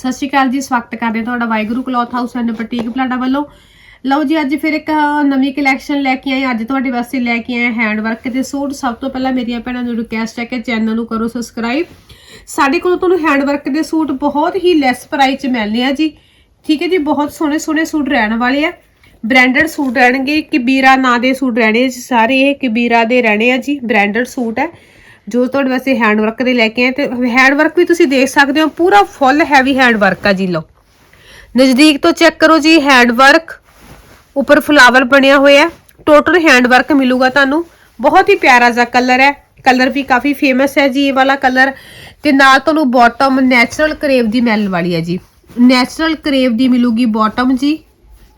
ਸਤਿ ਸ਼੍ਰੀ ਅਕਾਲ ਜੀ, ਸਵਾਗਤ ਕਰਦੇ ਹਾਂ ਤੁਹਾਡਾ Waheguru cloth house and boutique Palada ਵੱਲੋਂ। ਲਓ ਜੀ, ਅੱਜ ਫਿਰ ਇੱਕ ਨਵੀਂ ਕਲੈਕਸ਼ਨ ਲੈ ਕੇ ਆਏ ਅੱਜ ਤੁਹਾਡੇ ਵਾਸਤੇ ਲੈ ਕੇ ਆਏ ਹੈਂਡ ਵਰਕ ਦੇ ਸੂਟ। ਸਭ ਤੋਂ ਪਹਿਲਾਂ ਮੇਰੀਆਂ ਭੈਣਾਂ ਨੂੰ ਰਿਕੁਐਸਟ ਹੈ ਕਿ ਚੈਨਲ ਨੂੰ ਕਰੋ ਸਬਸਕ੍ਰਾਈਬ ਸਾਡੇ ਕੋਲ ਤੁਹਾਨੂੰ ਹੈਂਡ ਵਰਕ ਦੇ ਸੂਟ ਬਹੁਤ ਹੀ ਲੈਸ ਪ੍ਰਾਈਸ 'ਚ ਮਿਲਨੇ ਆ ਜੀ। ਠੀਕ ਹੈ ਜੀ, ਬਹੁਤ ਸੋਹਣੇ ਸੋਹਣੇ ਸੂਟ ਰਹਿਣ ਵਾਲੇ ਆ। ਬ੍ਰਾਂਡਡ ਸੂਟ ਰਹਿਣਗੇ ਕਬੀਰਾ ਨਾਂ ਦੇ ਸੂਟ ਰਹਿਣੇ ਜੀ ਸਾਰੇ। ਇਹ ਕਬੀਰਾ ਦੇ ਰਹਿਣੇ ਆ ਜੀ ਬ੍ਰਾਂਡਡ ਸੂਟ ਹੈ। ਜੋ ਤੁਹਾਡੇ ਵਾਸਤੇ ਹੈਂਡ ਵਰਕ ਦੇ ਲੈ ਕੇ ਆਏ ਤੇ ਹੈਂਡ ਵਰਕ ਵੀ ਤੁਸੀਂ ਦੇਖ ਸਕਦੇ ਹੋ, ਪੂਰਾ ਫੁੱਲ ਹੈਵੀ ਹੈਂਡ ਵਰਕ ਆ ਜੀ, ਲਓ। ਨਜ਼ਦੀਕ ਤੋਂ ਚੈੱਕ ਕਰੋ ਜੀ ਹੈਂਡ ਵਰਕ ਉੱਪਰ ਫਲਾਵਰ ਬਣਿਆ ਹੋਇਆ। ਟੋਟਲ ਹੈਂਡ ਵਰਕ ਮਿਲੂਗਾ ਤੁਹਾਨੂੰ। ਬਹੁਤ ਹੀ ਪਿਆਰਾ ਜਿਹਾ ਕਲਰ ਹੈ। ਕਲਰ ਵੀ ਕਾਫੀ ਫੇਮਸ ਹੈ ਜੀ, ਇਹ ਵਾਲਾ ਕਲਰ ਤੇ ਨਾਲ ਤੁਹਾਨੂੰ ਬਾਟਮ ਨੈਚੁਰਲ ਕਰੇਵ ਦੀ ਮਿਲਣ ਵਾਲੀ ਹੈ ਜੀ। ਨੈਚੁਰਲ ਕਰੇਵ ਦੀ ਮਿਲੂਗੀ ਬਾਟਮ ਜੀ।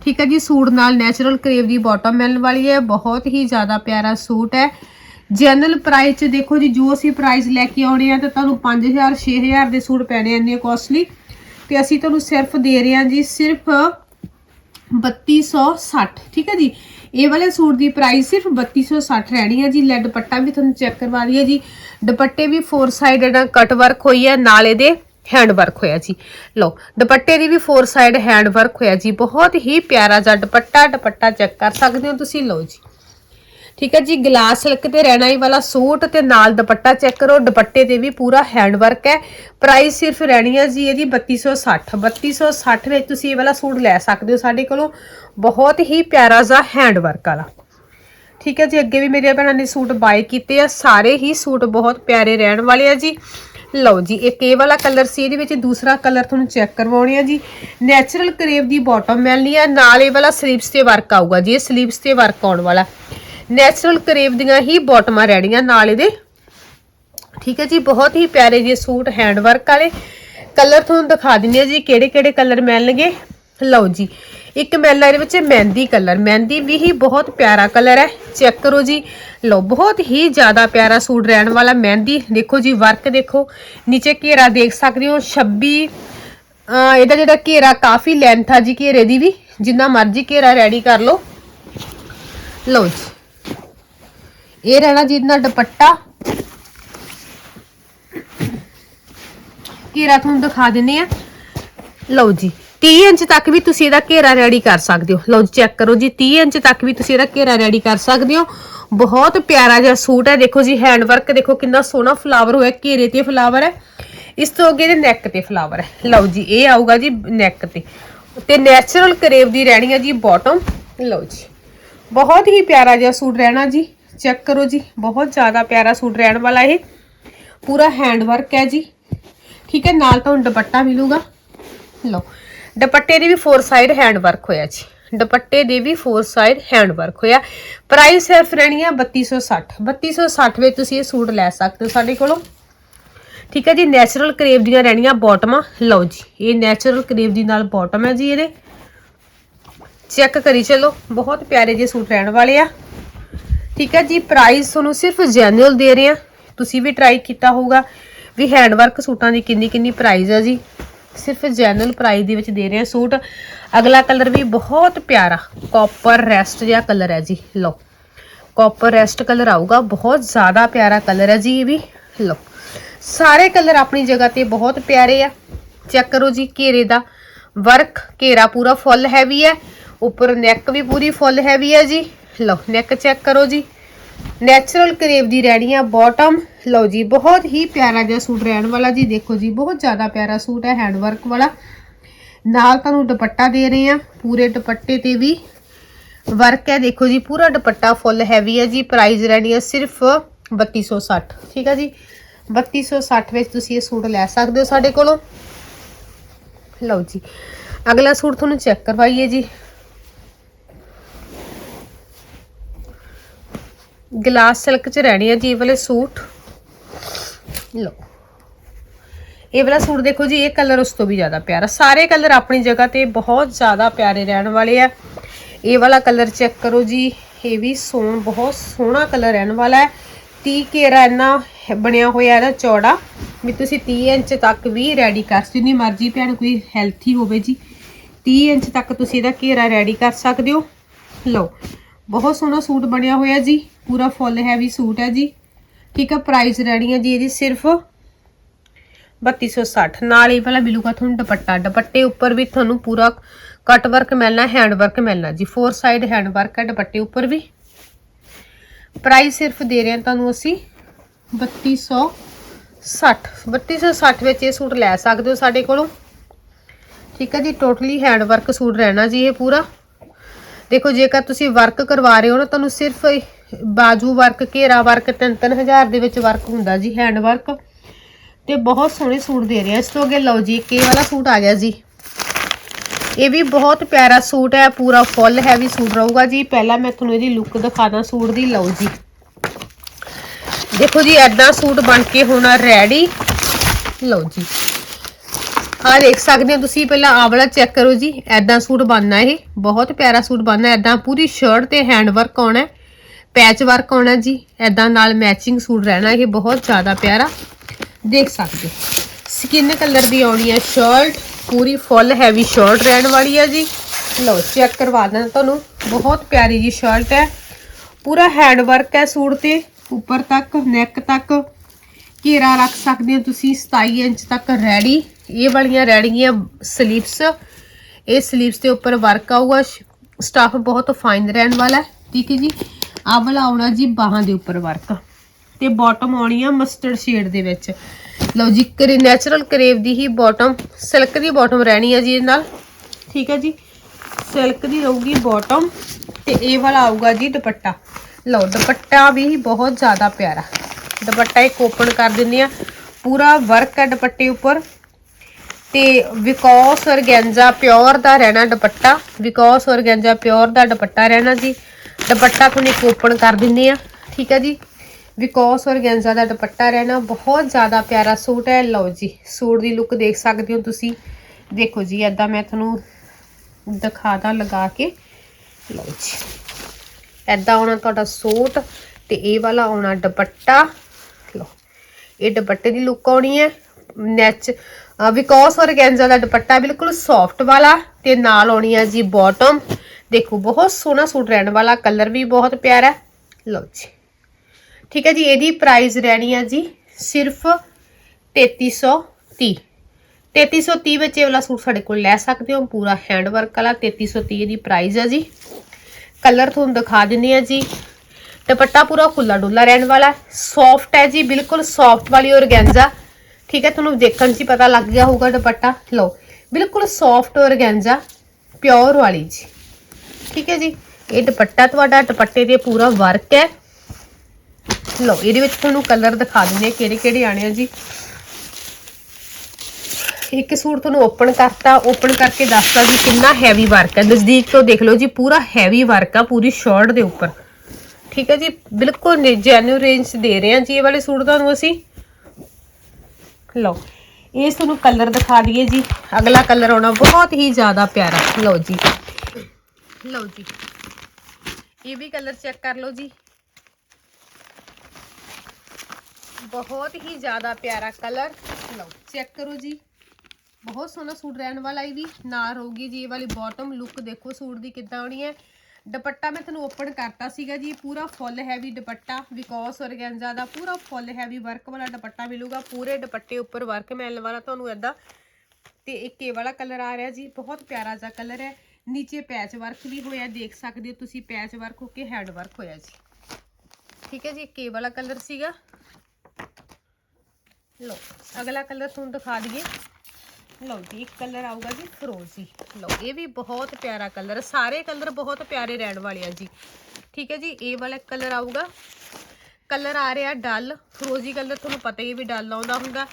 ਠੀਕ ਹੈ ਜੀ, ਸੂਟ ਨਾਲ ਨੈਚੁਰਲ ਕਰੇਵ ਦੀ ਬਾਟਮ ਮਿਲਣ ਵਾਲੀ ਹੈ। ਬਹੁਤ ਹੀ ਜ਼ਿਆਦਾ ਪਿਆਰਾ ਸੂਟ ਹੈ। ਜਨਰਲ ਪ੍ਰਾਈਸ ਚ ਦੇਖੋ ਜੀ, ਜੋ ਅਸੀਂ ਪ੍ਰਾਈਸ ਲੈ ਕੇ ਆਉਣੇ ਆ, ਤਾਂ ਤੁਹਾਨੂੰ 5000 6000 ਦੇ ਸੂਟ ਪੈਣੇ ਇੰਨੇ ਕੋਸਟਲੀ ਤੇ ਅਸੀਂ ਤੁਹਾਨੂੰ ਸਿਰਫ ਦੇ ਰਹੇ ਹਾਂ ਜੀ, ਸਿਰਫ 3260 ਠੀਕ ਹੈ ਜੀ? ਇਹ ਵਾਲੇ ਸੂਟ ਦੀ ਪ੍ਰਾਈਸ ਸਿਰਫ 3260 ਰਹਿਣੀ ਹੈ ਜੀ ਲੈ ਦੁਪੱਟਾ ਵੀ ਤੁਹਾਨੂੰ ਚੈੱਕ ਕਰਵਾ ਲਈਏ ਜੀ। ਦੁਪੱਟੇ ਵੀ ਫੋਰ ਸਾਈਡਡ ਕਟ ਵਰਕ ਹੋਈ ਹੈ ਨਾਲੇ ਦੇ ਹੈਂਡ ਵਰਕ ਹੋਇਆ ਜੀ। ਲਓ, ਦੁਪੱਟੇ ਦੀ ਵੀ ਫੋਰ ਸਾਈਡ ਹੈਂਡ ਵਰਕ ਹੋਇਆ ਜੀ, ਬਹੁਤ ਹੀ ਪਿਆਰਾ ਜਿਹਾ ਦੁਪੱਟਾ ਦੁਪੱਟਾ ਚੈੱਕ ਕਰ ਸਕਦੇ ਹੋ ਤੁਸੀਂ, ਲਓ ਜੀ। ਠੀਕ ਹੈ ਜੀ ਗਲਾਸ ਸਿਲਕ ਤੇ ਰਹਿਣਾ ਹੀ ਵਾਲਾ ਸੂਟ ਤੇ ਨਾਲ ਦੁਪੱਟਾ ਚੈੱਕ ਕਰੋ, ਦੁਪੱਟੇ ਤੇ ਵੀ ਪੂਰਾ ਹੈਂਡ ਵਰਕ ਹੈ। ਪ੍ਰਾਈਸ ਸਿਰਫ ਰਹਿਣੀ ਹੈ ਜੀ ਇਹਦੀ 3260 3260 ਵਿੱਚ ਤੁਸੀਂ ਇਹ ਵਾਲਾ ਸੂਟ ਲੈ ਸਕਦੇ ਹੋ ਸਾਡੇ ਕੋਲੋਂ। ਬਹੁਤ ਹੀ ਪਿਆਰਾ ਜਿਹਾ ਹੈਂਡ ਵਰਕ ਵਾਲਾ। ਠੀਕ ਹੈ ਜੀ, ਅੱਗੇ ਵੀ ਮੇਰੀਆਂ ਭੈਣਾਂ ਨੇ ਸੂਟ ਬਾਏ ਕੀਤੇ ਆ, ਸਾਰੇ ਹੀ ਸੂਟ ਬਹੁਤ ਪਿਆਰੇ ਰਹਿਣ ਵਾਲੇ ਆ ਜੀ। ਲਓ ਜੀ, ਇੱਕ ਇਹ ਵਾਲਾ ਕਲਰ ਸੀ, ਇਹਦੇ ਵਿੱਚ ਦੂਸਰਾ ਕਲਰ ਤੁਹਾਨੂੰ ਚੈੱਕ ਕਰਵਾਉਣੀ ਆ ਜੀ। ਨੈਚੁਰਲ ਕਰੇਵ ਦੀ ਬਾਟਮ ਮਿਲਣੀ ਆ, ਨਾਲ ਇਹ ਵਾਲਾ ਸਲੀਵਸ ਤੇ ਵਰਕ ਆਊਗਾ ਜੀ, ਇਹ ਸਲੀਵਸ ਤੇ ਵਰਕ ਆਉਣ ਵਾਲਾ। ਨੈਚੁਰਲ ਕਰੇਵ ਦੀਆਂ ਹੀ ਬਾਟਮਾਂ ਰਹਿਣੀਆਂ ਨਾਲ ਇਹਦੇ। ਠੀਕ ਹੈ ਜੀ, ਬਹੁਤ ਹੀ ਪਿਆਰੇ ਜਿਹੇ ਸੂਟ ਹੈਂਡ ਵਰਕ ਵਾਲੇ। ਕਲਰ ਤੁਹਾਨੂੰ ਦਿਖਾ ਦਿੰਦੇ ਆ ਜੀ, ਕਿਹੜੇ ਕਿਹੜੇ ਕਲਰ ਮਿਲਣਗੇ। ਲਓ ਜੀ, ਇੱਕ ਮਿਲਣਾ ਇਹਦੇ ਵਿੱਚ ਮਹਿੰਦੀ ਕਲਰ ਮਹਿੰਦੀ ਵੀ ਹੀ ਬਹੁਤ ਪਿਆਰਾ ਕਲਰ ਹੈ ਚੈੱਕ ਕਰੋ ਜੀ। ਲਓ, ਬਹੁਤ ਹੀ ਜ਼ਿਆਦਾ ਪਿਆਰਾ ਸੂਟ ਰਹਿਣ ਵਾਲਾ ਮਹਿੰਦੀ। ਦੇਖੋ ਜੀ ਵਰਕ ਦੇਖੋ। ਨੀਚੇ ਘੇਰਾ ਦੇਖ ਸਕਦੇ ਹੋ 26 ਇਹਦਾ ਜਿਹੜਾ ਘੇਰਾ ਕਾਫੀ ਲੈਂਥ ਆ ਜੀ, ਘੇਰੇ ਦੀ ਵੀ। ਜਿੰਨਾ ਮਰਜ਼ੀ ਘੇਰਾ ਰੈਡੀ ਕਰ ਲਓ। ਲਓ ਜੀ। ਇਹ ਰਹਿਣਾ ਜੀ ਇਹਦਾ ਦੁਪੱਟਾ। ਘੇਰਾ ਤੁਹਾਨੂੰ ਦਿਖਾ ਦਿੰਨੇ ਆ। ਲਓ ਜੀ 30 ਇੰਚ ਤੱਕ ਵੀ ਤੁਸੀਂ ਇਹਦਾ ਘੇਰਾ ਰੈਡੀ ਕਰ ਸਕਦੇ ਹੋ। ਲਓ ਜੀ ਚੈੱਕ ਕਰੋ ਜੀ 30 ਇੰਚ ਤੱਕ ਵੀ ਤੁਸੀਂ ਇਹਦਾ ਘੇਰਾ ਰੈਡੀ ਕਰ ਸਕਦੇ ਹੋ। ਬਹੁਤ ਪਿਆਰਾ ਜਿਹਾ ਸੂਟ ਹੈ। ਦੇਖੋ ਜੀ ਹੈਂਡ ਵਰਕ ਦੇਖੋ ਕਿੰਨਾ ਸੋਹਣਾ ਫਲਾਵਰ ਹੋਇਆ, ਘੇਰੇ ਤੇ ਫਲਾਵਰ ਹੈ। ਇਸ ਤੋਂ ਅੱਗੇ ਦੇ ਨੈਕ ਤੇ ਫਲਾਵਰ ਹੈ। ਲਓ ਜੀ, ਇਹ ਆਊਗਾ ਜੀ ਨੈਕ ਤੇ। ਤੇ ਨੈਚੁਰਲ ਕਰੇਵ ਦੀ ਰਹਿਣੀ ਹੈ ਜੀ ਬਾਟਮ ਲਓ ਜੀ, ਬਹੁਤ ਹੀ ਪਿਆਰਾ ਜਿਹਾ ਸੂਟ ਰਹਿਣਾ ਜੀ। ਚੈੱਕ ਕਰੋ ਜੀ, ਬਹੁਤ ਜ਼ਿਆਦਾ ਪਿਆਰਾ ਸੂਟ ਰਹਿਣ ਵਾਲਾ ਇਹ। ਪੂਰਾ ਹੈਂਡ ਵਰਕ ਹੈ ਜੀ। ਠੀਕ ਹੈ, ਨਾਲ ਤੁਹਾਨੂੰ ਦੁਪੱਟਾ ਮਿਲੂਗਾ। ਲਓ, ਦੁਪੱਟੇ ਦੀ ਵੀ ਫੋਰ ਸਾਈਡ ਹੈਂਡ ਵਰਕ ਹੋਇਆ ਜੀ। ਦੁਪੱਟੇ ਦੇ ਵੀ ਫੋਰ ਸਾਈਡ ਹੈਂਡ ਵਰਕ ਹੋਇਆ ਪ੍ਰਾਈਸ ਸਿਰਫ ਰਹਿਣੀ ਹੈ 3260 3260 ਵਿੱਚ ਤੁਸੀਂ ਇਹ ਸੂਟ ਲੈ ਸਕਦੇ ਹੋ ਸਾਡੇ ਕੋਲੋਂ। ਠੀਕ ਹੈ ਜੀ ਨੈਚੁਰਲ ਕਰੇਵ ਦੀਆਂ ਰਹਿਣੀਆਂ ਬਾਟਮਾਂ ਲਓ ਜੀ, ਇਹ ਨੈਚੁਰਲ ਕਰੇਵ ਦੀ ਨਾਲ ਬਾਟਮ ਹੈ ਜੀ ਇਹਦੇ। ਚੈੱਕ ਕਰੀ ਚਲੋ, ਬਹੁਤ ਪਿਆਰੇ ਜਿਹੇ ਸੂਟ ਰਹਿਣ ਵਾਲੇ ਆ। ਠੀਕ ਹੈ ਜੀ ਪ੍ਰਾਈਸ ਤੁਹਾਨੂੰ ਸਿਰਫ ਜੈਨੂਅਲ ਦੇ ਰਹੇ ਆ ਤੁਸੀਂ ਵੀ ਟਰਾਈ ਕੀਤਾ ਹੋਊਗਾ। ਵੀ ਹੈਂਡ ਵਰਕ ਸੂਟਾਂ ਦੀ ਕਿੰਨੀ ਕਿੰਨੀ ਪ੍ਰਾਈਸ ਹੈ ਜੀ। ਸਿਰਫ ਜੈਨੂਅਲ ਪ੍ਰਾਈਸ ਦੇ ਵਿੱਚ ਦੇ ਰਹੇ ਆ ਸੂਟ। ਅਗਲਾ ਕਲਰ ਵੀ ਬਹੁਤ ਪਿਆਰਾ ਕਾਪਰ ਰੈਸਟ ਜਿਹਾ ਕਲਰ ਹੈ ਜੀ। ਲਓ ਕਾਪਰ ਰੈਸਟ ਕਲਰ ਆਊਗਾ, ਬਹੁਤ ਜ਼ਿਆਦਾ ਪਿਆਰਾ ਕਲਰ ਹੈ ਜੀ ਇਹ ਵੀ। ਲਓ, ਸਾਰੇ ਕਲਰ ਆਪਣੀ ਜਗ੍ਹਾ ਤੇ ਬਹੁਤ ਪਿਆਰੇ ਆ। ਚੈੱਕ ਕਰੋ ਜੀ, ਘੇਰੇ ਦਾ ਵਰਕ ਘੇਰਾ ਪੂਰਾ ਫੁੱਲ ਹੈਵੀ ਹੈ। ਉੱਪਰ ਨੈਕ ਵੀ ਪੂਰੀ ਫੁੱਲ ਹੈਵੀ ਹੈ ਜੀ। ਲਓ ਨੈਕ ਚੈੱਕ ਕਰੋ ਜੀ। ਨੈਚੁਰਲ ਕਰੇਵ ਦੀ ਰਹਿਣੀ ਆ ਬਾਟਮ ਲਓ ਜੀ, ਬਹੁਤ ਹੀ ਪਿਆਰਾ ਜਿਹਾ ਸੂਟ ਰਹਿਣ ਵਾਲਾ ਜੀ। ਦੇਖੋ ਜੀ, ਬਹੁਤ ਜ਼ਿਆਦਾ ਪਿਆਰਾ ਸੂਟ ਹੈ ਹੈਂਡ ਵਰਕ ਵਾਲਾ। ਨਾਲ ਤੁਹਾਨੂੰ ਦੁਪੱਟਾ ਦੇ ਰਹੇ ਆ ਪੂਰੇ ਦੁਪੱਟੇ ਤੇ ਵੀ। ਵਰਕ ਹੈ, ਦੇਖੋ ਜੀ, ਪੂਰਾ ਦੁਪੱਟਾ ਫੁੱਲ ਹੈਵੀ ਹੈ ਜੀ। ਪ੍ਰਾਈਸ ਰਹਿਣੀ ਹੈ ਸਿਰਫ 3260 ਠੀਕ ਹੈ ਜੀ? 3260 ਵਿੱਚ ਤੁਸੀਂ ਇਹ ਸੂਟ ਲੈ ਸਕਦੇ ਹੋ ਸਾਡੇ ਕੋਲੋਂ। ਲਓ ਜੀ, ਅਗਲਾ ਸੂਟ ਤੁਹਾਨੂੰ ਚੈੱਕ ਕਰਵਾਈਏ ਜੀ। ਗਲਾਸ ਸਿਲਕ ਚ ਰਹਿਣੀ ਹੈ ਜੀ ਇਹ ਵਾਲੇ ਸੂਟ। ਲਓ। ਇਹ ਵਾਲਾ ਸੂਟ ਦੇਖੋ ਜੀ, ਇਹ ਕਲਰ ਉਸ ਤੋਂ ਵੀ ਜ਼ਿਆਦਾ ਪਿਆਰਾ। ਸਾਰੇ ਕਲਰ ਆਪਣੀ ਜਗ੍ਹਾ ਤੇ ਬਹੁਤ ਜ਼ਿਆਦਾ ਪਿਆਰੇ ਰਹਿਣ ਵਾਲੇ ਆ। ਇਹ ਵਾਲਾ ਕਲਰ ਚੈੱਕ ਕਰੋ ਜੀ, ਇਹ ਵੀ ਸੋਹਣ, ਬਹੁਤ ਸੋਹਣਾ ਕਲਰ ਰਹਿਣ ਵਾਲਾ ਹੈ। 30 ਘੇਰਾ ਇੰਨਾ ਬਣਿਆ ਹੋਇਆ ਇਹਦਾ ਚੌੜਾ। ਵੀ ਤੁਸੀਂ 30 ਇੰਚ ਤੱਕ ਵੀ ਰੈਡੀ ਕਰ ਸਕਦੇ ਜਿੰਨੀ ਮਰਜ਼ੀ ਭੈਣ ਕੋਈ ਹੈਲਥੀ ਹੋਵੇ ਜੀ। 30 ਇੰਚ ਤੱਕ ਤੁਸੀਂ ਇਹਦਾ ਘੇਰਾ ਰੈਡੀ ਕਰ ਸਕਦੇ ਹੋ। ਲਓ। ਬਹੁਤ ਸੋਹਣਾ ਸੂਟ ਬਣਿਆ ਹੋਇਆ ਜੀ। ਪੂਰਾ ਫੁੱਲ ਹੈਵੀ ਸੂਟ ਹੈ ਜੀ। ਠੀਕ ਹੈ ਪ੍ਰਾਈਸ ਰਹਿਣੀ ਹੈ ਜੀ ਇਹਦੀ ਸਿਰਫ 3260 ਨਾਲ ਹੀ ਵਾਲਾ ਮਿਲੂਗਾ ਤੁਹਾਨੂੰ ਦੁਪੱਟਾ। ਦੁਪੱਟੇ ਉੱਪਰ ਵੀ ਤੁਹਾਨੂੰ ਪੂਰਾ ਕੱਟ ਵਰਕ ਮਿਲਣਾ ਹੈਂਡ ਵਰਕ ਮਿਲਣਾ ਜੀ। ਫੋਰ ਸਾਈਡ ਹੈਂਡ ਵਰਕ ਹੈ ਦੁਪੱਟੇ ਉੱਪਰ ਵੀ। ਪ੍ਰਾਈਸ ਸਿਰਫ ਦੇ ਰਹੇ ਹਾਂ ਤੁਹਾਨੂੰ ਅਸੀਂ 3260 3260 ਵਿੱਚ ਇਹ ਸੂਟ ਲੈ ਸਕਦੇ ਹੋ ਸਾਡੇ ਕੋਲੋਂ। ਠੀਕ ਹੈ ਜੀ ਟੋਟਲੀ ਹੈਂਡ ਵਰਕ ਸੂਟ ਰਹਿਣਾ ਜੀ ਇਹ ਪੂਰਾ। ਦੇਖੋ, ਜੇਕਰ ਤੁਸੀਂ ਵਰਕ ਕਰਵਾ ਰਹੇ ਹੋ ਨਾ, ਤੁਹਾਨੂੰ ਸਿਰਫ ਬਾਜੂ ਵਰਕ ਘੇਰਾ ਵਰਕ 3-3000 ਦੇ ਵਿੱਚ ਵਰਕ ਹੁੰਦਾ ਜੀ ਹੈਂਡ ਵਰਕ ਤੇ ਬਹੁਤ ਸੋਹਣੇ ਸੂਟ ਦੇ ਰਹੇ ਆ। ਇਸ ਤੋਂ ਅੱਗੇ ਲਓ ਜੀ ਕੇ ਵਾਲਾ ਸੂਟ ਆ ਗਿਆ ਜੀ। ਇਹ ਵੀ ਬਹੁਤ ਪਿਆਰਾ ਸੂਟ ਹੈ, ਪੂਰਾ ਫੁੱਲ ਹੈਵੀ ਸੂਟ ਰਹੂਗਾ ਜੀ। ਪਹਿਲਾਂ ਮੈਂ ਤੁਹਾਨੂੰ ਇਹਦੀ ਲੁੱਕ ਦਿਖਾਦਾ ਸੂਟ ਦੀ, ਲਓ ਜੀ। ਦੇਖੋ ਜੀ ਐਦਾਂ ਸੂਟ ਬਣ ਕੇ ਹੋਣਾ ਰੈਡੀ ਲਓ ਜੀ। ਆ ਦੇਖ ਸਕਦੇ ਹੋ ਤੁਸੀਂ, ਪਹਿਲਾਂ ਆਹ ਵਾਲਾ ਚੈੱਕ ਕਰੋ ਜੀ ਐਦਾਂ ਸੂਟ ਬਣਨਾ ਇਹ, ਬਹੁਤ ਪਿਆਰਾ ਸੂਟ ਬਣਨਾ ਐਦਾਂ ਪੂਰੀ ਸ਼ਰਟ ਤੇ ਹੈਂਡ ਵਰਕ ਆਉਣਾ ਪੈਚ ਵਰਕ ਆਉਣਾ ਜੀ ਐਦਾਂ ਨਾਲ ਮੈਚਿੰਗ ਸੂਟ ਰਹਿਣਾ ਇਹ ਬਹੁਤ ਜ਼ਿਆਦਾ ਪਿਆਰਾ। ਦੇਖ ਸਕਦੇ ਸਕਿਨ ਕਲਰ ਦੀ ਆਉਣੀ ਹੈ ਸ਼ਰਟ ਪੂਰੀ ਫੁੱਲ ਹੈਵੀ ਸ਼ਰਟ ਰਹਿਣ ਵਾਲੀ ਹੈ ਜੀ। ਲਓ ਚੈੱਕ ਕਰਵਾ ਦਾਂ ਤੁਹਾਨੂੰ, ਬਹੁਤ ਪਿਆਰੀ ਜੀ ਸ਼ਰਟ ਹੈ। ਪੂਰਾ ਹੈਂਡ ਵਰਕ ਹੈ ਸੂਟ ਤੇ, ਉੱਪਰ ਤੱਕ ਨੈਕ ਤੱਕ। ਘੇਰਾ ਰੱਖ ਸਕਦੇ ਹੋ ਤੁਸੀਂ 27 ਇੰਚ ਤੱਕ ਰੈਡੀ ਇਹ ਵਾਲੀਆਂ ਰੈਡੀਆਂ ਸਲੀਵਸ ਇਹ ਸਲੀਵਸ ਦੇ ਉੱਪਰ ਵਰਕ ਆਊਗਾ। ਸਟਾਫ ਬਹੁਤ ਫਾਈਨ ਰਹਿਣ ਵਾਲਾ ਹੈ। ਠੀਕ ਹੈ ਜੀ? ਆਹ ਵਾਲਾ ਆਉਣਾ ਜੀ ਬਾਹਾਂ ਦੇ ਉੱਪਰ ਵਰਕ ਤੇ ਬਾਟਮ ਆਉਣੀ ਆ ਮਸਟਰਡ ਸ਼ੇਡ ਦੇ ਵਿੱਚ। ਲਓ ਜੀ, ਕਰੇ ਨੈਚੁਰਲ ਕਰੇਵ ਦੀ ਹੀ ਬਾਟਮ ਸਿਲਕ ਦੀ ਬਾਟਮ ਰਹਿਣੀ ਆ ਜੀ ਇਹਦੇ ਨਾਲ। ਠੀਕ ਹੈ ਜੀ? ਸਿਲਕ ਦੀ ਰਹੂਗੀ ਬਾਟਮ ਤੇ ਇਹ ਵਾਲਾ ਆਊਗਾ ਜੀ ਦੁਪੱਟਾ। ਲਓ, ਦੁਪੱਟਾ ਵੀ ਬਹੁਤ ਜ਼ਿਆਦਾ ਪਿਆਰਾ। ਦੁਪੱਟਾ ਇੱਕ ਓਪਨ ਕਰ ਦਿੰਦੇ ਆ। ਪੂਰਾ ਵਰਕ ਹੈ ਦੁਪੱਟੇ ਉੱਪਰ। ਤੇ ਵਿਕੋਸ ਔਰਗੈਂਜ਼ਾ ਪਿਓਰ ਦਾ ਰਹਿਣਾ ਦੁਪੱਟਾ ਵਿਕੋਸ ਔਰਗੈਂਜ਼ਾ ਪਿਓਰ ਦਾ ਦੁਪੱਟਾ ਰਹਿਣਾ ਜੀ। ਦੁਪੱਟਾ ਤੁਹਾਨੂੰ ਇੱਕ ਓਪਨ ਕਰ ਦਿੰਦੇ ਆ ਠੀਕ ਹੈ ਜੀ। ਵਿਕੋਸ ਔਰਗੈਂਜ਼ਾ ਦਾ ਦੁਪੱਟਾ ਰਹਿਣਾ ਬਹੁਤ ਜ਼ਿਆਦਾ ਪਿਆਰਾ ਸੂਟ ਹੈ। ਲਓ ਜੀ, ਸੂਟ ਦੀ ਲੁੱਕ ਦੇਖ ਸਕਦੇ ਹੋ ਤੁਸੀਂ। ਦੇਖੋ ਜੀ ਐਦਾਂ ਮੈਂ ਤੁਹਾਨੂੰ ਦਿਖਾਦਾ ਲਗਾ ਕੇ। ਲਓ ਜੀ ਐਦਾਂ ਆਉਣਾ ਤੁਹਾਡਾ ਸੂਟ ਤੇ ਇਹ ਵਾਲਾ ਆਉਣਾ ਦੁਪੱਟਾ। ਲਓ, ਇਹ ਦੁਪੱਟੇ ਦੀ ਲੁੱਕ ਆਉਣੀ ਹੈ। ਨੈਚ ਵਿਕੋਸ ਔਰਗੈਂਜ਼ਾ ਦਾ ਦੁਪੱਟਾ ਬਿਲਕੁਲ ਸੌਫਟ ਵਾਲਾ ਤੇ ਨਾਲ ਆਉਣੀ ਹੈ ਜੀ ਬਾਟਮ ਦੇਖੋ, ਬਹੁਤ ਸੋਹਣਾ ਸੂਟ ਰਹਿਣ ਵਾਲਾ ਕਲਰ ਵੀ ਬਹੁਤ ਪਿਆਰਾ ਲਓ ਜੀ। ਠੀਕ ਹੈ ਜੀ, ਇਹਦੀ ਪ੍ਰਾਈਸ ਰਹਿਣੀ ਹੈ ਜੀ ਸਿਰਫ 3330 3330 ਵਿੱਚ ਇਹ ਵਾਲਾ ਸੂਟ ਸਾਡੇ ਕੋਲ ਲੈ ਸਕਦੇ ਹੋ, ਪੂਰਾ ਹੈਂਡ ਵਰਕ ਵਾਲਾ 3330 ਇਹਦੀ ਪ੍ਰਾਈਸ ਹੈ ਜੀ। ਕਲਰ ਤੁਹਾਨੂੰ ਦਿਖਾ ਦਿੰਦੇ ਆ ਜੀ। ਦੁਪੱਟਾ ਪੂਰਾ ਖੁੱਲਾ ਡੁੱਲਾ ਰਹਿਣ ਵਾਲਾ ਸੌਫਟ ਹੈ ਜੀ, ਬਿਲਕੁਲ ਸੌਫਟ ਵਾਲੀ ਔਰਗੈਂਜ਼ਾ। ਠੀਕ ਹੈ, ਤੁਹਾਨੂੰ ਦੇਖਣ 'ਚ ਹੀ ਪਤਾ ਲੱਗ ਗਿਆ ਹੋਊਗਾ ਦੁਪੱਟਾ। ਲਓ, ਬਿਲਕੁਲ ਸੌਫਟ ਔਰਗੈਂਜ਼ਾ ਪਿਓਰ ਵਾਲੀ ਜੀ। ਠੀਕ ਹੈ ਜੀ, ਇਹ ਦੁਪੱਟਾ ਤੁਹਾਡਾ, ਦੁਪੱਟੇ ਦੇ ਪੂਰਾ ਵਰਕ ਹੈ। ਲਓ, ਇਹਦੇ ਵਿੱਚ ਤੁਹਾਨੂੰ ਕਲਰ ਦਿਖਾ ਦਿੰਦੇ ਆ ਕਿਹੜੇ ਕਿਹੜੇ ਆਣੇ ਆ ਜੀ। ਇੱਕ ਸੂਟ ਤੁਹਾਨੂੰ ਓਪਨ ਕਰਤਾ ਓਪਨ ਕਰਕੇ ਦੱਸਤਾ ਜੀ ਕਿੰਨਾ ਹੈਵੀ ਵਰਕ ਹੈ। ਨਜ਼ਦੀਕ ਤੋਂ ਦੇਖ ਲਓ ਜੀ, ਪੂਰਾ ਹੈਵੀ ਵਰਕ ਆ, ਪੂਰੀ ਸ਼ਰਟ ਦੇ ਉੱਪਰ। ਠੀਕ ਹੈ ਜੀ, ਬਿਲਕੁਲ ਜੈਨੂ ਰੇਂਜ ਦੇ ਰਹੇ ਹਾਂ ਜੀ ਇਹ ਵਾਲੇ ਸੂਟ ਤੁਹਾਨੂੰ ਅਸੀਂ। ਲਓ, ਇਹ ਤੁਹਾਨੂੰ ਕਲਰ ਦਿਖਾ ਦਈਏ ਜੀ। ਅਗਲਾ ਕਲਰ ਆਉਣਾ ਬਹੁਤ ਹੀ ਜ਼ਿਆਦਾ ਪਿਆਰਾ। ਲਓ ਜੀ। ਲਓ ਜੀ। ਇਹ ਵੀ ਕਲਰ ਚੈੱਕ ਕਰ ਲਓ ਜੀ। ਬਹੁਤ ਹੀ ਜ਼ਿਆਦਾ ਪਿਆਰਾ ਕਲਰ ਲਓ ਚੈੱਕ ਕਰੋ ਜੀ। ਬਹੁਤ ਸੋਹਣਾ ਸੂਟ ਰਹਿਣ ਵਾਲਾ ਇਹ ਵੀ। ਨਾਲ ਰਹੂਗੀ ਜੀ ਇਹ ਵਾਲੀ ਬਾਟਮ ਲੁੱਕ ਦੇਖੋ ਸੂਟ ਦੀ ਕਿੱਦਾਂ ਆਉਣੀ ਹੈ। ਦੁਪੱਟਾ ਮੈਂ ਤੁਹਾਨੂੰ ਓਪਨ ਕਰਤਾ ਸੀਗਾ ਜੀ, ਪੂਰਾ ਫੁੱਲ ਹੈਵੀ ਦੁਪੱਟਾ ਵਿਕੋਸ ਔਰਗੈਂਜ਼ਾ ਦਾ ਪੂਰਾ ਫੁੱਲ ਹੈਵੀ ਵਰਕ ਵਾਲਾ ਦੁਪੱਟਾ ਮਿਲੂਗਾ, ਪੂਰੇ ਦੁਪੱਟੇ ਉੱਪਰ ਵਰਕ ਮਿਲਣ ਵਾਲਾ ਤੁਹਾਨੂੰ ਐਦਾਂ ਤੇ ਇੱਕ ਇਹ ਵਾਲਾ ਕਲਰ ਆ ਰਿਹਾ ਜੀ, ਬਹੁਤ ਪਿਆਰਾ ਜਿਹਾ ਕਲਰ ਹੈ, ਨੀਚੇ ਪੈਚ ਵਰਕ ਵੀ ਹੋਇਆ, ਦੇਖ ਸਕਦੇ ਹੋ ਤੁਸੀਂ ਪੈਚ ਵਰਕ ਹੋ ਕੇ ਹੈਂਡ ਵਰਕ ਹੋਇਆ ਜੀ। ਠੀਕ ਹੈ ਜੀ, ਇੱਕ ਇਹ ਵਾਲਾ ਕਲਰ ਸੀਗਾ। ਲਓ, ਅਗਲਾ ਕਲਰ ਤੁਹਾਨੂੰ ਦਿਖਾ ਦਈਏ। ਲਓ ਜੀ, ਇੱਕ ਕਲਰ ਆਊਗਾ ਜੀ ਫਰੋਜ਼ੀ ਲਓ, ਇਹ ਵੀ ਬਹੁਤ ਪਿਆਰਾ ਕਲਰ ਸਾਰੇ ਕਲਰ ਬਹੁਤ ਪਿਆਰੇ ਰਹਿਣ ਵਾਲੇ ਆ ਜੀ। ਠੀਕ ਹੈ ਜੀ, ਇਹ ਵਾਲਾ ਕਲਰ ਆਊਗਾ। ਕਲਰ ਆ ਰਿਹਾ ਡਲ ਫਰੋਜ਼ੀ ਕਲਰ ਤੁਹਾਨੂੰ ਪਤਾ ਹੀ ਹੈ ਵੀ ਡਲ ਆਉਂਦਾ ਹੁੰਦਾ।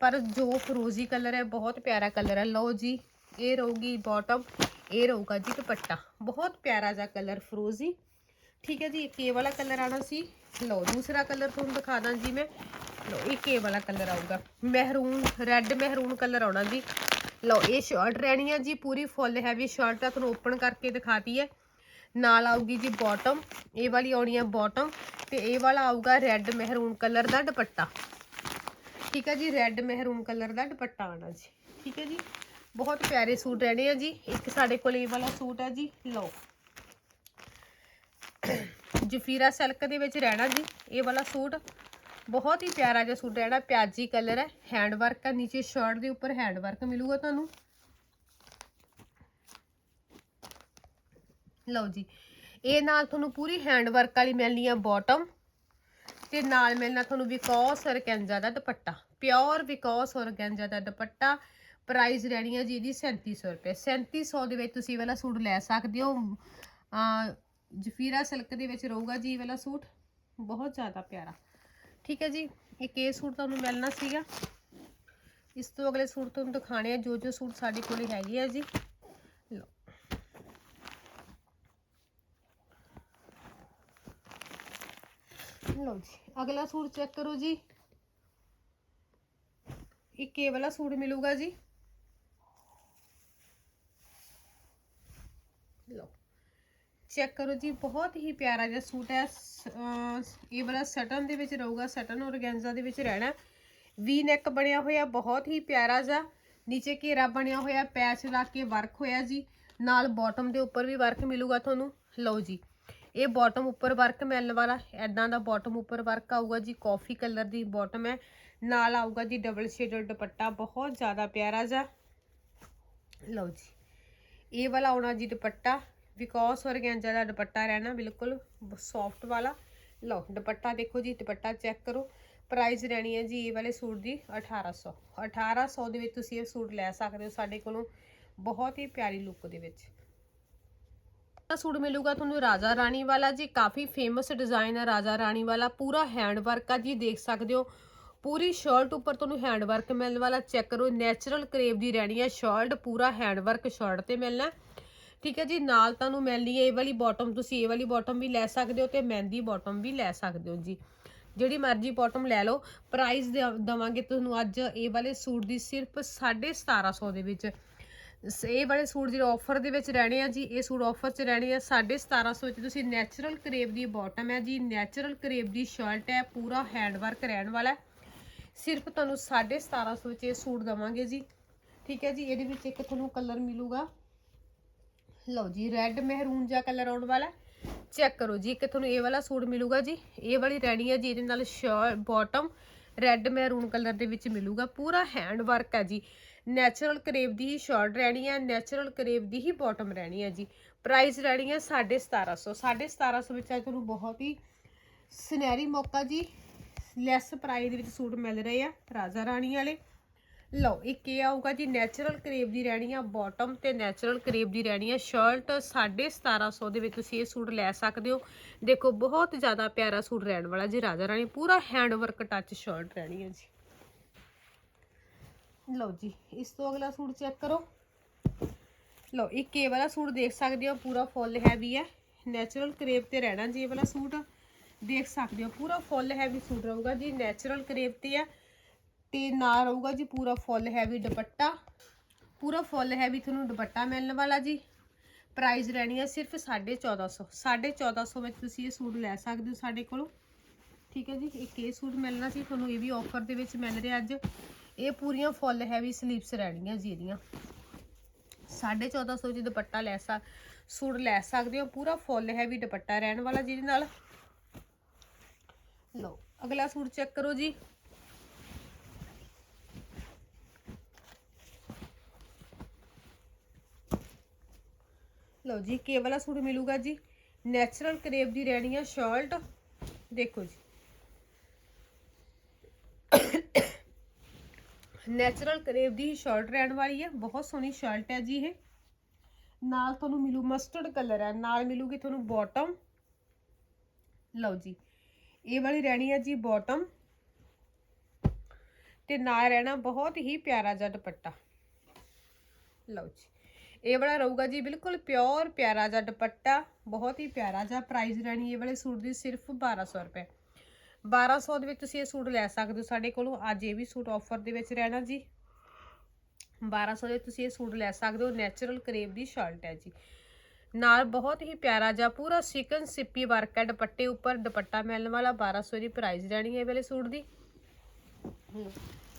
ਪਰ ਜੋ ਫਰੋਜ਼ੀ ਕਲਰ ਹੈ, ਬਹੁਤ ਪਿਆਰਾ ਕਲਰ ਹੈ। ਲਓ ਜੀ, ਇਹ ਰਹੂਗੀ ਬਾਟਮ ਇਹ ਰਹੂਗਾ ਜੀ ਦੁਪੱਟਾ। ਬਹੁਤ ਪਿਆਰਾ ਜਿਹਾ ਕਲਰ ਫਰੋਜ਼ੀ ਠੀਕ ਹੈ ਜੀ ਇਹ ਵਾਲਾ ਕਲਰ ਆਣਾ ਸੀ। ਲਓ, ਦੂਸਰਾ ਕਲਰ ਤੁਹਾਨੂੰ ਦਿਖਾ ਦਾਂ ਜੀ ਮੈਂ। ਲਓ ਇੱਕ ਇਹ ਵਾਲਾ ਕਲਰ ਆਊਗਾ। ਮਹਿਰੂਨ ਰੈੱਡ ਮਹਿਰੂਨ ਕਲਰ ਆਉਣਾ ਜੀ। ਲਓ, ਇਹ ਸ਼ਰਟ ਰਹਿਣੀ ਹੈ ਜੀ, ਪੂਰੀ ਫੁੱਲ ਹੈਵੀ ਸ਼ਰਟ ਆ, ਤੁਹਾਨੂੰ ਓਪਨ ਕਰਕੇ ਦਿਖਾਤੀ ਹੈ। ਨਾਲ ਆਊਗੀ ਜੀ ਬਾਟਮ ਇਹ ਵਾਲੀ ਆਉਣੀ ਆ ਬਾਟਮ ਤੇ ਇਹ ਵਾਲਾ ਆਊਗਾ ਰੈੱਡ ਮਹਿਰੂਨ ਕਲਰ ਦਾ ਦੁਪੱਟਾ। ਠੀਕ ਹੈ ਜੀ ਰੈੱਡ ਮਹਿਰੂਨ ਕਲਰ ਦਾ ਦੁਪੱਟਾ ਆਣਾ ਜੀ। ਠੀਕ ਹੈ ਜੀ, ਬਹੁਤ ਪਿਆਰੇ ਸੂਟ ਰਹਿਣੇ ਆ ਜੀ। ਇੱਕ ਸਾਡੇ ਕੋਲ ਇਹ ਵਾਲਾ ਸੂਟ ਹੈ ਜੀ, ਲਓ। ਜਫੀਰਾ ਸਿਲਕ ਦੇ ਵਿੱਚ ਰਹਿਣਾ ਜੀ, ਇਹ ਵਾਲਾ ਸੂਟ। ਬਹੁਤ ਹੀ ਪਿਆਰਾ ਜਿਹਾ ਸੂਟ ਹੈ, ਜਿਹੜਾ ਪਿਆਜੀ ਕਲਰ ਹੈ। ਹੈਂਡ ਵਰਕ ਹੈ, ਨੀਚੇ ਸ਼ਰਟ ਦੇ ਉੱਪਰ ਹੈਂਡ ਵਰਕ ਮਿਲੂਗਾ ਤੁਹਾਨੂੰ। ਲਓ ਜੀ, ਇਹ ਨਾਲ ਤੁਹਾਨੂੰ ਪੂਰੀ ਹੈਂਡ ਵਰਕ ਵਾਲੀ ਮਿਲਣੀ ਆ ਬਾਟਮ ਤੇ ਨਾਲ ਮਿਲਣਾ ਤੁਹਾਨੂੰ ਵਿਕੋਸ ਔਰਗੈਂਜਾ ਦਾ ਦੁਪੱਟਾ। ਪਿਓਰ ਵਿਕੋਸ ਔਰਗੈਂਜਾ ਦਾ ਦੁਪੱਟਾ ਪ੍ਰਾਈਸ ਰਹਿਣੀ ਹੈ ਜੀ ਇਹਦੀ 3700 ਰੁਪਏ। 3700 ਦੇ ਵਿੱਚ ਤੁਸੀਂ ਇਹ ਵਾਲਾ ਸੂਟ ਲੈ ਸਕਦੇ ਹੋ। ਜਫੀਰਾ ਸਿਲਕ ਦੇ ਵਿੱਚ ਰਹੂਗਾ ਜੀ ਇਹ ਵਾਲਾ ਸੂਟ। ਬਹੁਤ ਜ਼ਿਆਦਾ ਪਿਆਰਾ। ਠੀਕ ਹੈ ਜੀ ਇੱਕ ਇਹ ਸੂਟ ਤੁਹਾਨੂੰ ਮਿਲਣਾ ਸੀਗਾ ਇਸ ਤੋਂ ਅਗਲੇ ਸੂਟ ਤੁਹਾਨੂੰ ਦਿਖਾਣੇ ਆ ਜੋ ਜੋ ਸੂਟ ਸਾਡੇ ਕੋਲੇ ਹੈਗੇ ਆ ਜੀ ਲਓ ਲਓ ਜੀ ਅਗਲਾ ਸੂਟ ਚੈੱਕ ਕਰੋ ਜੀ ਇੱਕ ਇਹ ਵਾਲਾ ਸੂਟ ਮਿਲੂਗਾ ਜੀ ਲਓ ਚੈੱਕ ਕਰੋ ਜੀ, ਬਹੁਤ ਹੀ ਪਿਆਰਾ ਜਿਹਾ ਸੂਟ ਹੈ। ਸ- ਇਹ ਵਾਲਾ ਸਟਨ ਦੇ ਵਿੱਚ ਰਹੂਗਾ ਸਟਨ ਔਰਗੈਂਜ਼ਾ ਦੇ ਵਿੱਚ ਰਹਿਣਾ। ਵੀ ਨੈਕ ਬਣਿਆ ਹੋਇਆ, ਬਹੁਤ ਹੀ ਪਿਆਰਾ ਜਿਹਾ। ਨੀਚੇ ਘੇਰਾ ਬਣਿਆ ਹੋਇਆ ਪੈਚ ਲਾ ਕੇ ਵਰਕ ਹੋਇਆ ਜੀ। ਨਾਲ ਬਾਟਮ ਦੇ ਉੱਪਰ ਵੀ ਵਰਕ ਮਿਲੂਗਾ ਤੁਹਾਨੂੰ। ਲਓ ਜੀ, ਇਹ ਬਾਟਮ ਉੱਪਰ ਵਰਕ ਮਿਲਣ ਵਾਲਾ ਐਦਾਂ ਦਾ ਬਾਟਮ ਉੱਪਰ ਵਰਕ ਆਊਗਾ ਜੀ। ਕਾਫੀ ਕਲਰ ਦੀ ਬਾਟਮ ਹੈ। ਨਾਲ ਆਊਗਾ ਜੀ ਡਬਲ ਸ਼ੇਡਡ ਦੁਪੱਟਾ, ਬਹੁਤ ਜ਼ਿਆਦਾ ਪਿਆਰਾ ਜਿਹਾ। ਲਓ ਜੀ, ਇਹ ਵਾਲਾ ਆਉਣਾ ਜੀ ਦੁਪੱਟਾ। ਵਿਕੋਸ ਔਰਗੈਂਜਾ ਦਾ ਦੁਪੱਟਾ ਰਹਿਣਾ ਬਿਲਕੁਲ ਸੌਫਟ ਵਾਲਾ। ਲਓ, ਦੁਪੱਟਾ ਦੇਖੋ ਜੀ, ਦੁਪੱਟਾ ਚੈੱਕ ਕਰੋ। ਪ੍ਰਾਈਸ ਰਹਿਣੀ ਹੈ ਜੀ ਇਹ ਵਾਲੇ ਸੂਟ ਦੀ 1800 1800 ਦੇ ਵਿੱਚ ਤੁਸੀਂ ਇਹ ਸੂਟ ਲੈ ਸਕਦੇ ਹੋ ਸਾਡੇ ਕੋਲੋਂ ਬਹੁਤ ਹੀ ਪਿਆਰੀ ਲੁੱਕ ਦੇ ਵਿੱਚ। ਇਹ ਸੂਟ ਮਿਲੂਗਾ ਤੁਹਾਨੂੰ ਰਾਜਾ ਰਾਣੀ ਵਾਲਾ ਜੀ, ਕਾਫੀ ਫੇਮਸ ਡਿਜ਼ਾਈਨ ਹੈ ਰਾਜਾ ਰਾਣੀ ਵਾਲਾ, ਪੂਰਾ ਹੈਂਡ ਵਰਕ ਆ ਜੀ, ਦੇਖ ਸਕਦੇ ਹੋ। ਪੂਰੀ ਸ਼ਰਟ ਉੱਪਰ ਤੁਹਾਨੂੰ ਹੈਂਡ ਵਰਕ ਮਿਲਣ ਵਾਲਾ ਚੈੱਕ ਕਰੋ ਨੈਚੁਰਲ ਕਰੇਵ ਦੀ ਰਹਿਣੀ ਹੈ ਸ਼ਰਟ ਪੂਰਾ ਹੈਂਡ ਵਰਕ ਸ਼ਰਟ ਤੇ ਮਿਲਣਾ। ਠੀਕ ਹੈ ਜੀ, ਨਾਲ ਤੁਹਾਨੂੰ ਮਿਲਣੀ ਹੈ, ਇਹ ਵਾਲੀ ਬਾਟਮ ਤੁਸੀਂ ਇਹ ਵਾਲੀ ਬਾਟਮ ਵੀ ਲੈ ਸਕਦੇ ਹੋ ਤੇ ਮਹਿੰਦੀ ਬਾਟਮ ਵੀ ਲੈ ਸਕਦੇ ਹੋ ਜੀ। ਜਿਹੜੀ ਮਰਜ਼ੀ ਬਾਟਮ ਲੈ ਲਓ ਪ੍ਰਾਈਸ ਦਵਾਂਗੇ ਤੁਹਾਨੂੰ ਅੱਜ ਇਹ ਵਾਲੇ ਸੂਟ ਦੀ ਸਿਰਫ 1750 ਦੇ ਵਿੱਚ। ਸ- ਇਹ ਵਾਲੇ ਸੂਟ ਜਿਹੜੇ ਆਫਰ ਦੇ ਵਿੱਚ ਰਹਿਣੇ ਆ ਜੀ, ਇਹ ਸੂਟ ਆਫਰ 'ਚ ਰਹਿਣੇ ਆ 1750 ਵਿੱਚ। ਤੁਸੀਂ ਨੈਚੁਰਲ ਕਰੇਬ ਦੀ ਬਾਟਮ ਹੈ ਜੀ ਨੈਚੁਰਲ ਕਰੇਬ ਦੀ ਸ਼ਰਟ ਹੈ, ਪੂਰਾ ਹੈਂਡ ਵਰਕ ਰਹਿਣ ਵਾਲਾ ਸਿਰਫ ਤੁਹਾਨੂੰ 1750 'ਚ ਇਹ ਸੂਟ ਦਵਾਂਗੇ ਜੀ। ਠੀਕ ਹੈ ਜੀ, ਇਹਦੇ ਵਿੱਚ ਇੱਕ ਤੁਹਾਨੂੰ ਕਲਰ ਮਿਲੂਗਾ। ਲਓ ਜੀ ਰੈੱਡ ਮਹਿਰੂਨ ਜਿਹਾ ਕਲਰ ਆਉਣ ਵਾਲਾ ਚੈੱਕ ਕਰੋ ਜੀ, ਇੱਕ ਤੁਹਾਨੂੰ ਇਹ ਵਾਲਾ ਸੂਟ ਮਿਲੂਗਾ ਜੀ। ਇਹ ਵਾਲੀ ਰਹਿਣੀ ਹੈ ਜੀ, ਇਹਦੇ ਨਾਲ ਸ਼ਰਟ ਬਾਟਮ ਰੈੱਡ ਮਹਿਰੂਨ ਕਲਰ ਦੇ ਵਿੱਚ ਮਿਲੂਗਾ। ਪੂਰਾ ਹੈਂਡ ਵਰਕ ਹੈ ਜੀ। ਨੈਚੁਰਲ ਕਰੇਵ ਦੀ ਹੀ ਸ਼ਰਟ ਰਹਿਣੀ ਹੈ ਨੈਚੁਰਲ ਕਰੇਵ ਦੀ ਹੀ ਬਾਟਮ ਰਹਿਣੀ ਹੈ ਜੀ। ਪ੍ਰਾਈਸ ਰਹਿਣੀ ਹੈ 1750 1750 ਵਿੱਚ ਅੱਜ ਤੁਹਾਨੂੰ ਬਹੁਤ ਹੀ ਸੁਨਹਿਰੀ ਮੌਕਾ ਜੀ। ਲੈਸ ਪ੍ਰਾਈਸ ਦੇ ਵਿੱਚ ਸੂਟ ਮਿਲ ਰਹੇ ਆ ਰਾਜਾ ਰਾਣੀ ਵਾਲੇ। ਲਓ ਇੱਕ ਇਹ ਆਊਗਾ ਜੀ? ਨੈਚੁਰਲ ਕਰੇਬ ਦੀ ਰਹਿਣੀ ਆ ਬਾਟਮ ਤੇ ਨੈਚੁਰਲ ਕਰੇਬ ਦੀ ਰਹਿਣੀ ਆ ਸ਼ਰਟ 1750 ਦੇ ਵਿੱਚ ਤੁਸੀਂ ਇਹ ਸੂਟ ਲੈ ਸਕਦੇ ਹੋ। ਦੇਖੋ, ਬਹੁਤ ਜ਼ਿਆਦਾ ਪਿਆਰਾ ਸੂਟ ਰਹਿਣ ਵਾਲਾ ਜੀ ਰਾਜਾ ਰਾਣੀ। ਪੂਰਾ ਹੈਂਡ ਵਰਕ ਟੱਚ ਸ਼ਰਟ ਰਹਿਣੀ ਹੈ ਜੀ। ਲਓ ਜੀ, ਇਸ ਤੋਂ ਅਗਲਾ ਸੂਟ ਚੈੱਕ ਕਰੋ। ਲਓ ਇੱਕ ਇਹ ਵਾਲਾ ਸੂਟ ਦੇਖ ਸਕਦੇ ਹੋ? ਪੂਰਾ ਫੁੱਲ ਹੈਵੀ ਹੈ। ਨੈਚੁਰਲ ਕਰੇਬ ਤੇ ਰਹਿਣਾ ਜੀ ਇਹ ਵਾਲਾ ਸੂਟ। ਦੇਖ ਸਕਦੇ ਹੋ, ਪੂਰਾ ਫੁੱਲ ਹੈਵੀ ਸੂਟ ਰਹੂਗਾ ਜੀ। ਨੈਚੁਰਲ ਕਰੇਬ ਤੇ ਆ ਤੇ ਨਾਲ ਰਹੂਗਾ ਜੀ ਪੂਰਾ ਫੁੱਲ ਹੈਵੀ ਦੁਪੱਟਾ। ਪੂਰਾ ਫੁੱਲ ਹੈਵੀ ਤੁਹਾਨੂੰ ਦੁਪੱਟਾ ਮਿਲਣ ਵਾਲਾ ਜੀ। ਪ੍ਰਾਈਸ ਰਹਿਣੀ ਹੈ ਸਿਰਫ 1450 1450 ਵਿੱਚ ਤੁਸੀਂ ਇਹ ਸੂਟ ਲੈ ਸਕਦੇ ਹੋ ਸਾਡੇ ਕੋਲੋਂ। ਠੀਕ ਹੈ ਜੀ, ਇੱਕ ਇਹ ਸੂਟ ਮਿਲਣਾ ਸੀ, ਤੁਹਾਨੂੰ ਇਹ ਵੀ ਆਫਰ ਦੇ ਵਿੱਚ ਮਿਲ ਰਿਹਾ ਅੱਜ। ਇਹ ਪੂਰੀਆਂ ਫੁੱਲ ਹੈਵੀ ਸਲੀਵਸ ਰਹਿਣਗੀਆਂ ਜੀ ਇਹਦੀਆਂ। 1450 ਚ ਦੁਪੱਟਾ ਲੈ ਸਕ, ਸੂਟ ਲੈ ਸਕਦੇ ਹੋ। ਪੂਰਾ ਫੁੱਲ ਹੈਵੀ ਦੁਪੱਟਾ ਰਹਿਣ ਵਾਲਾ ਜਿਹਦੇ ਨਾਲ। ਲਓ, ਅਗਲਾ ਸੂਟ ਚੈੱਕ ਕਰੋ ਜੀ। ਲਓ ਜੀ ਕੇ ਵਾਲਾ ਸੂਟ ਮਿਲੂਗਾ ਜੀ। ਨੈਚੁਰਲ ਕਰੇਵ ਦੀ ਰਹਿਣੀ ਆ ਸ਼ਰਟ। ਦੇਖੋ ਜੀ। ਨੈਚੁਰਲ ਕਰੇਵ ਦੀ ਸ਼ਰਟ ਰਹਿਣ ਵਾਲੀ ਹੈ ਬਹੁਤ ਸੋਹਣੀ ਸ਼ਰਟ ਹੈ ਜੀ ਇਹ। ਨਾਲ ਤੁਹਾਨੂੰ ਮਿਲੂ ਮਸਟਰਡ ਕਲਰ ਹੈ ਨਾਲ ਮਿਲੂਗੀ ਤੁਹਾਨੂੰ ਬਾਟਮ ਲਓ ਜੀ। ਇਹ ਵਾਲੀ ਰਹਿਣੀ ਹੈ ਜੀ ਬਾਟਮ ਤੇ ਨਾਲ ਰਹਿਣਾ ਬਹੁਤ ਹੀ ਪਿਆਰਾ ਜਿਹਾ ਦੁਪੱਟਾ। ਲਓ ਜੀ। ਇਹ ਵਾਲਾ ਰਹੂਗਾ ਜੀ ਬਿਲਕੁਲ ਪਿਓਰ ਪਿਆਰਾ ਜਿਹਾ ਦੁਪੱਟਾ, ਬਹੁਤ ਹੀ ਪਿਆਰਾ ਜਿਹਾ ਪ੍ਰਾਈਸ ਰਹਿਣੀ ਇਹ ਵਾਲੇ ਸੂਟ ਦੀ ਸਿਰਫ 1200 ਰੁਪਏ। 1200 ਦੇ ਵਿੱਚ ਤੁਸੀਂ ਇਹ ਸੂਟ ਲੈ ਸਕਦੇ ਹੋ, ਸਾਡੇ ਕੋਲੋਂ ਅੱਜ ਇਹ ਵੀ ਸੂਟ ਆਫਰ ਦੇ ਵਿੱਚ ਰਹਿਣਾ ਜੀ। 1200 ਦੇ ਤੁਸੀਂ ਇਹ ਸੂਟ ਲੈ ਸਕਦੇ ਹੋ ਨੈਚੁਰਲ ਕਰੇਬ ਦੀ ਸ਼ਰਟ ਹੈ ਜੀ। ਨਾਲ ਬਹੁਤ ਹੀ ਪਿਆਰਾ ਜਿਹਾ ਪੂਰਾ ਸਿਕਨ ਸਿੱਪੀ ਵਰਕ ਹੈ ਦੁਪੱਟੇ ਉੱਪਰ, ਦੁਪੱਟਾ ਮਿਲਣ ਵਾਲਾ 1200 ਦੀ ਪ੍ਰਾਈਸ ਰਹਿਣੀ ਹੈ ਇਹ ਵਾਲੇ ਸੂਟ ਦੀ।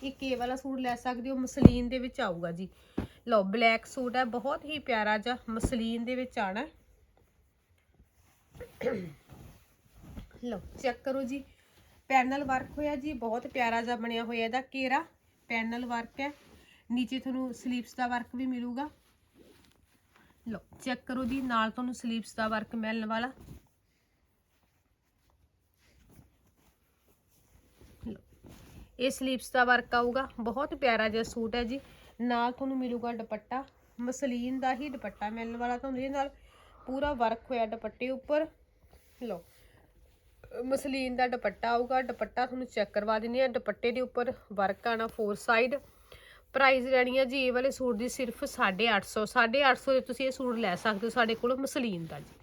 ਇੱਕ ਇਹ ਵਾਲਾ ਸੂਟ ਲੈ ਸਕਦੇ ਹੋ, ਮਸਲੀਨ ਦੇ ਵਿੱਚ ਆਊਗਾ ਜੀ। ਲਓ ਬਲੈਕ ਸੂਟ ਹੈ, ਬਹੁਤ ਹੀ ਪਿਆਰਾ ਜਿਹਾ ਮਸਲੀਨ ਦੇ ਵਿੱਚ ਆਣਾ ਲਓ ਚੈੱਕ ਕਰੋ ਜੀ। ਪੈਨਲ ਵਰਕ ਹੋਇਆ ਜੀ, ਬਹੁਤ ਪਿਆਰਾ ਜਿਹਾ ਬਣਿਆ ਹੋਇਆ ਇਹਦਾ ਘੇਰਾ। ਪੈਨਲ ਵਰਕ ਹੈ। ਨੀਚੇ ਤੁਹਾਨੂੰ ਸਲੀਪਸ ਦਾ ਵਰਕ ਵੀ ਮਿਲੂਗਾ। ਲਓ ਚੈੱਕ ਕਰੋ ਜੀ, ਨਾਲ ਤੁਹਾਨੂੰ ਸਲੀਵਸ ਦਾ ਵਰਕ ਮਿਲਣ ਵਾਲਾ। ਇਹ ਸਲੀਵਸ ਦਾ ਵਰਕ ਆਊਗਾ। ਬਹੁਤ ਪਿਆਰਾ ਜਿਹਾ ਸੂਟ ਹੈ ਜੀ। ਨਾਲ ਤੁਹਾਨੂੰ ਮਿਲੂਗਾ ਦੁਪੱਟਾ, ਮਸਲੀਨ ਦਾ ਹੀ ਦੁਪੱਟਾ ਮਿਲਣ ਵਾਲਾ ਤੁਹਾਨੂੰ, ਇਹਦੇ ਨਾਲ ਪੂਰਾ ਵਰਕ ਹੋਇਆ ਦੁਪੱਟੇ ਉੱਪਰ। ਲਓ, ਮਸਲੀਨ ਦਾ ਦੁਪੱਟਾ ਆਊਗਾ, ਦੁਪੱਟਾ ਤੁਹਾਨੂੰ ਚੈੱਕ ਕਰਵਾ ਦਿੰਦੇ ਆ ਦੁਪੱਟੇ ਦੇ ਉੱਪਰ ਵਰਕ ਆਣਾ ਫੋਰ ਸਾਈਡ ਪ੍ਰਾਈਸ ਰਹਿਣੀ ਆ ਜੀ, ਇਹ ਵਾਲੇ ਸੂਟ ਦੀ ਸਿਰਫ 850 850 ਦੇ ਤੁਸੀਂ ਇਹ ਸੂਟ ਲੈ ਸਕਦੇ ਹੋ ਸਾਡੇ ਕੋਲ ਮਸਲੀਨ ਦਾ ਜੀ।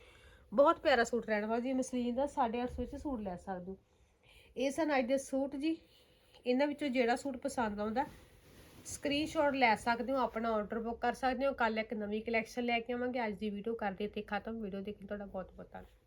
ਬਹੁਤ ਪਿਆਰਾ ਸੂਟ ਰਹਿਣ ਵਾਲਾ ਜੀ ਮਸਲੀਨ ਦਾ 850 ਵਿੱਚ ਸੂਟ ਲੈ ਸਕਦੇ ਹੋ। ਇਹ ਸਨ ਅੱਜ ਦੇ ਸੂਟ ਜੀ। ਇਹਨਾਂ ਵਿੱਚੋਂ ਜਿਹੜਾ ਸੂਟ ਪਸੰਦ ਆਉਂਦਾ ਸਕਰੀਨਸ਼ਾਟ ਲੈ ਸਕਦੇ ਹੋ, ਆਪਣਾ ਆਰਡਰ ਬੁੱਕ ਕਰ ਸਕਦੇ ਹੋ ਕੱਲ ਇੱਕ ਨਵੀਂ ਕਲੈਕਸ਼ਨ ਲੈ ਕੇ ਆਵਾਂਗੇ, ਅੱਜ ਦੀ ਵੀਡੀਓ ਕਰਦੇ ਇੱਥੇ ਖਤਮ ਵੀਡੀਓ ਦੇਖਣ ਤੁਹਾਡਾ ਬਹੁਤ ਬਹੁਤ ਧੰਨਵਾਦ।